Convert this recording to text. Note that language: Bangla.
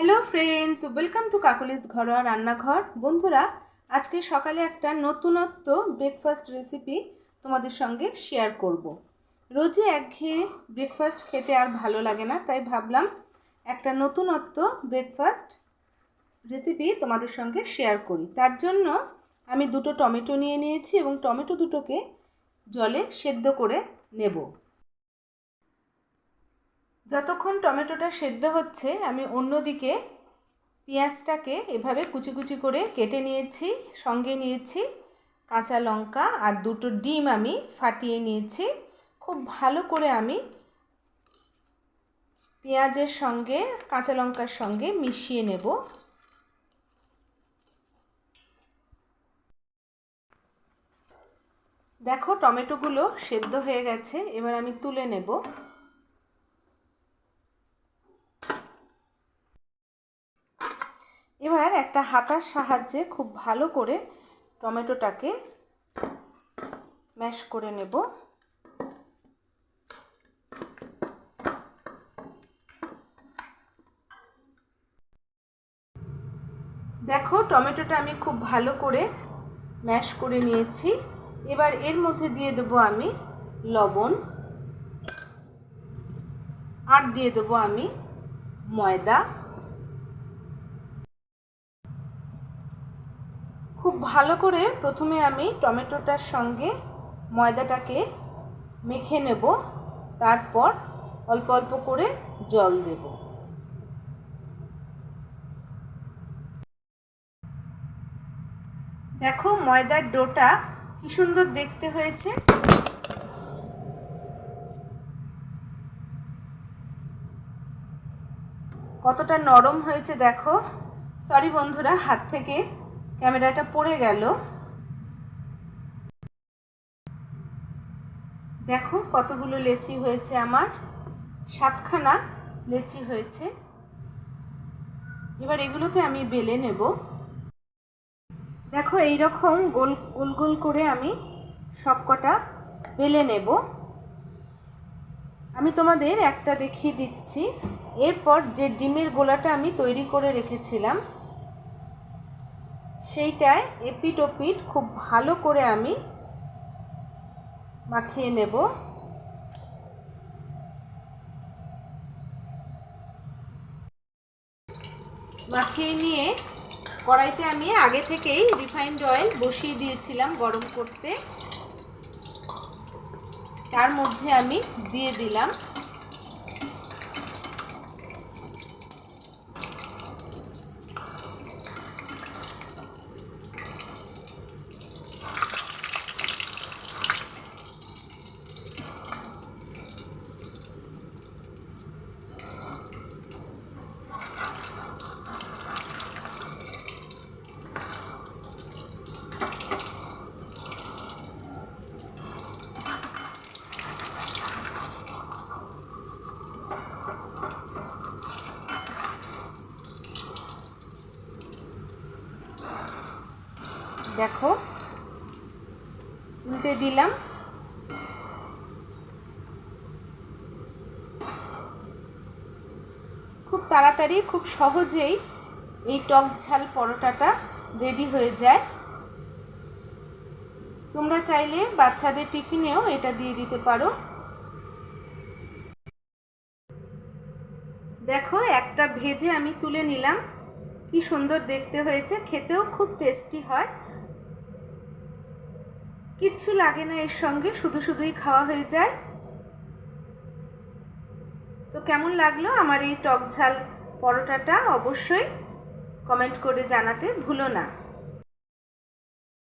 Hello friends welcome to Kakoli's ঘরোয়া রান্নাঘর বন্ধুরা আজকে সকালে একটা নতুনত্ব ব্রেকফাস্ট রেসিপি তোমাদের সঙ্গে শেয়ার করব। রোজই একঘেয়ে ব্রেকফাস্ট খেতে আর ভালো লাগে না, তাই ভাবলাম একটা নতুনত্ব ব্রেকফাস্ট রেসিপি তোমাদের সঙ্গে শেয়ার করি। তার জন্য আমি দুটো টমেটো নিয়ে নিয়েছি এবং টমেটো দুটোকে জলে সেদ্ধ করে নেব। যতক্ষণ টমেটোটা সেদ্ধ হচ্ছে, আমি অন্যদিকে পেঁয়াজটাকে এভাবে কুচি কুচি করে কেটে নিয়েছি, সঙ্গে নিয়েছি কাঁচা লঙ্কা আর দুটো ডিম আমি ফাটিয়ে নিয়েছি। খুব ভালো করে আমি পেঁয়াজের সঙ্গে, কাঁচা লঙ্কার সঙ্গে মিশিয়ে নেব। দেখো টমেটোগুলো সেদ্ধ হয়ে গেছে, এবার আমি তুলে নেব। এবার একটা হাতার সাহায্যে খুব ভালো করে টমেটোটাকে ম্যাশ করে নেব। দেখো, টমেটোটা আমি খুব ভালো করে ম্যাশ করে নিয়েছি। এবার এর মধ্যে দিয়ে দেবো আমি লবণ। আর দিয়ে দেবো আমি ময়দা খুব ভালো করে প্রথমে আমি টমেটোটার সঙ্গে ময়দাটাকে মেখে নেব। তারপর অল্প অল্প করে জল দেব। দেখো ময়দার ডোটা কি সুন্দর দেখতে হয়েছে। কতটা নরম হয়েছে দেখো। সরি বন্ধুরা, হাত থেকে ক্যামেরাটা পড়ে গেল। দেখো কতগুলো লেচি হয়েছে আমার। সাতখানা লেচি হয়েছে। এবার এগুলোকে আমি বেলে নেব। দেখো এই রকম গোল গোল গোল করে আমি সবকটা বেলে নেব। আমি তোমাদের একটা দেখিয়ে দিচ্ছি। এরপর যে ডিমের গোলাটা আমি তৈরি করে রেখেছিলাম সেইটায় এপিট ওপিট খুব ভালো করে আমি মাখিয়ে নেব। মাখিয়ে নিয়ে কড়াইতে আমি আগে থেকেই রিফাইন্ড অয়েল বসিয়ে দিয়েছিলাম গরম করতে। তার মধ্যে আমি দিয়ে দিলাম দেখো। উল্টে দিলাম। খুব তাড়াতাড়ি, খুব সহজেই এই টক ঝাল পরোটাটা রেডি হয়ে যায়। তোমরা চাইলে বাচ্চাদের টিফিনেও এটা দিয়ে দিতে পারো। দেখো, একটা ভেজে আমি তুলে নিলাম। কি সুন্দর দেখতে হয়েছে, খেতেও খুব টেস্টি হয়। কিচ্ছু লাগে না এর সঙ্গে, শুধু শুধুই খাওয়া হয়ে যায়। তো কেমন লাগল আমার এই টক ঝাল পরোটাটা? অবশ্যই কমেন্ট করে জানাতে ভুলো না।